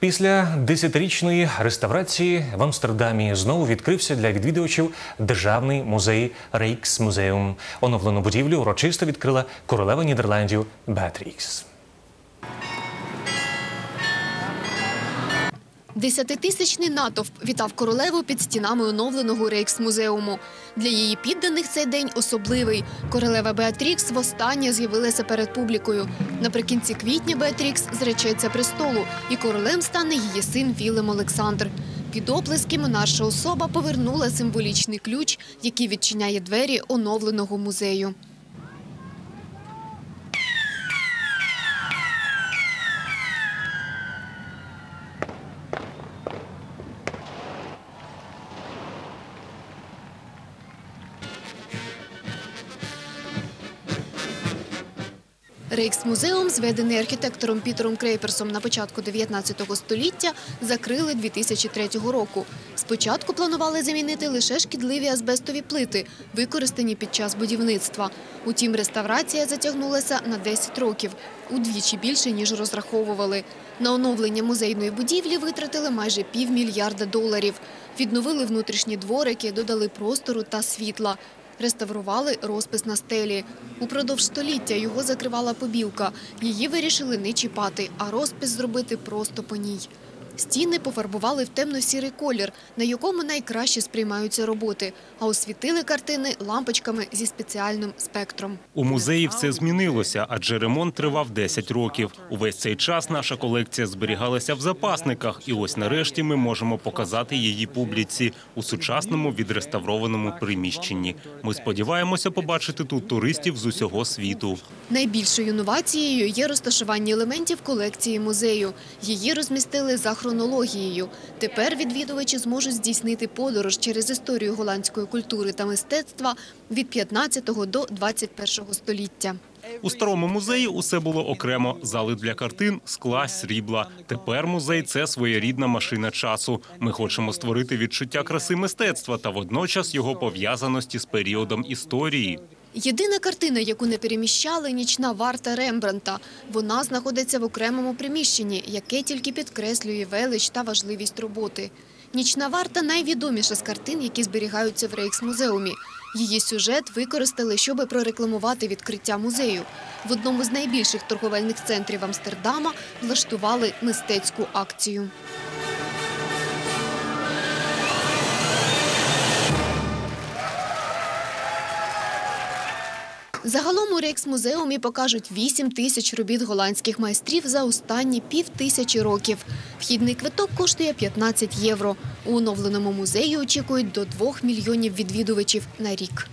Після десятирічної реставрації в Амстердамі знову відкрився для відвідувачів державний музей Рейкс Музеум. Оновлену будівлю урочисто відкрила королева Нідерландів Беатрікс. Десятитисячний натовп вітав королеву під стінами оновленого Рейксмузеуму. Для її підданих цей день особливий. Королева Беатрікс востаннє з'явилася перед публікою. Наприкінці квітня Беатрікс зречеться престолу, і королем стане її син Вілем Олександр. Під оплески монарша особа повернула символічний ключ, який відчиняє двері оновленого музею. Рейксмузеум, зведений архітектором Пітером Крейперсом на початку 19 століття, закрили 2003 року. Спочатку планували замінити лише шкідливі азбестові плити, використані під час будівництва. Утім, реставрація затягнулася на 10 років, удвічі більше, ніж розраховували. На оновлення музейної будівлі витратили майже півмільярда доларів. Відновили внутрішні дворики, додали простору та світла. Реставрували розпис на стелі. Упродовж століття його закривала побілка. Її вирішили не чіпати, а розпис зробити просто по ній. Стіни пофарбували в темно-сірий колір, на якому найкраще сприймаються роботи, а освітили картини лампочками зі спеціальним спектром. У музеї все змінилося, адже ремонт тривав 10 років. Увесь цей час наша колекція зберігалася в запасниках, і ось нарешті ми можемо показати її публіці у сучасному відреставрованому приміщенні. Ми сподіваємося побачити тут туристів з усього світу. Найбільшою новацією є розташування елементів колекції музею. Її розмістили за хронологією. Тепер відвідувачі зможуть здійснити подорож через історію голландської культури та мистецтва від 15 до 21 століття. У старому музеї усе було окремо: зали для картин, скла, срібла. Тепер музей це своєрідна машина часу. Ми хочемо створити відчуття краси мистецтва та водночас його пов'язаності з періодом історії. Єдина картина, яку не переміщали – нічна варта Рембранта. Вона знаходиться в окремому приміщенні, яке тільки підкреслює велич та важливість роботи. Нічна варта – найвідоміша з картин, які зберігаються в Рейксмузеумі. Її сюжет використали, щоб прорекламувати відкриття музею. В одному з найбільших торговельних центрів Амстердама влаштували мистецьку акцію. Загалом у Рейксмузеумі покажуть 8 тисяч робіт голландських майстрів за останні пів тисячі років. Вхідний квиток коштує 15 євро. У оновленому музеї очікують до 2 мільйонів відвідувачів на рік.